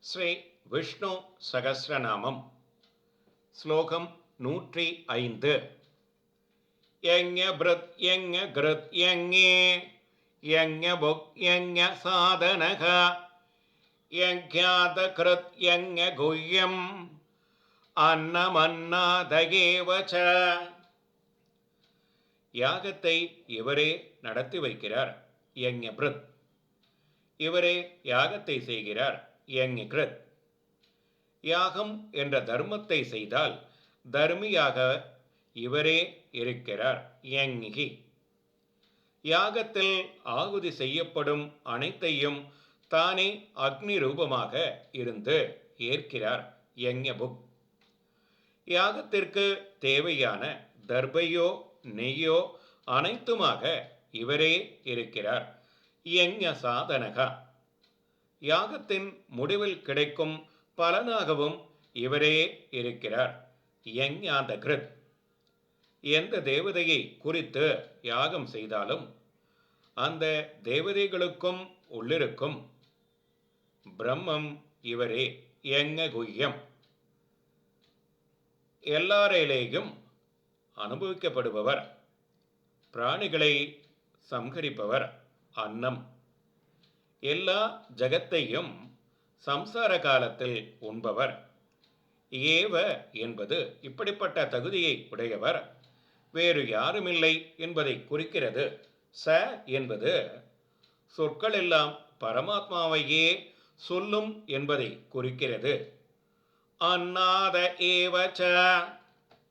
ஸ்ரீ விஷ்ணு சகசிரநாமம் ஸ்லோகம் நூற்றி ஐந்து. எங்க பிரத் எங்க கிருத் எங்கே? எங்க புக் எங்க சாதனக? எங்கியாத கிருத் எங்க குஹ்யம் அன்னமன்னாதகேவ ச யாகத்தை இவரே நடத்தி வைக்கிறார் எங்க பிரத். இவரே யாகத்தை செய்கிறார் யஞ யாகம் என்ற தர்மத்தை செய்தால் தர்மியாக இவரே இருக்கிறார் யங்கிகி யாகத்தில் ஆகுதி செய்யப்படும் அனைத்தையும் தானே அக்னி ரூபமாக இருந்து ஏற்கிறார் யஞபுக் யாகத்திற்கு தேவையான தர்பையோ நெய்யோ அனைத்துமாக இவரே இருக்கிறார் யஞ சாதனகா. யாகத்தின் முடிவில் கிடைக்கும் பலனாகவும் இவரே இருக்கிறார். யஞாந்த கிருத் எந்த தேவதையை குறித்து யாகம் செய்தாலும் அந்த தேவதைகளுக்கும் உள்ளிருக்கும் பிரம்மம் இவரே எங்க குய்யம் எல்லாரிலேயும் அனுபவிக்கப்படுபவர் பிராணிகளை சம்ஹரிப்பவர் அன்னம். எல்லா ஜகத்தையும் சம்சார காலத்தில் உண்பவர். ஏவ என்பது இப்படிப்பட்ட தகுதியை உடையவர். வேறு யாருமில்லை என்பதை குறிக்கிறது. ச என்பது சொற்கள் எல்லாம் பரமாத்மாவையே சொல்லும் என்பதை குறிக்கிறது. அன்னாத ஏவ ச.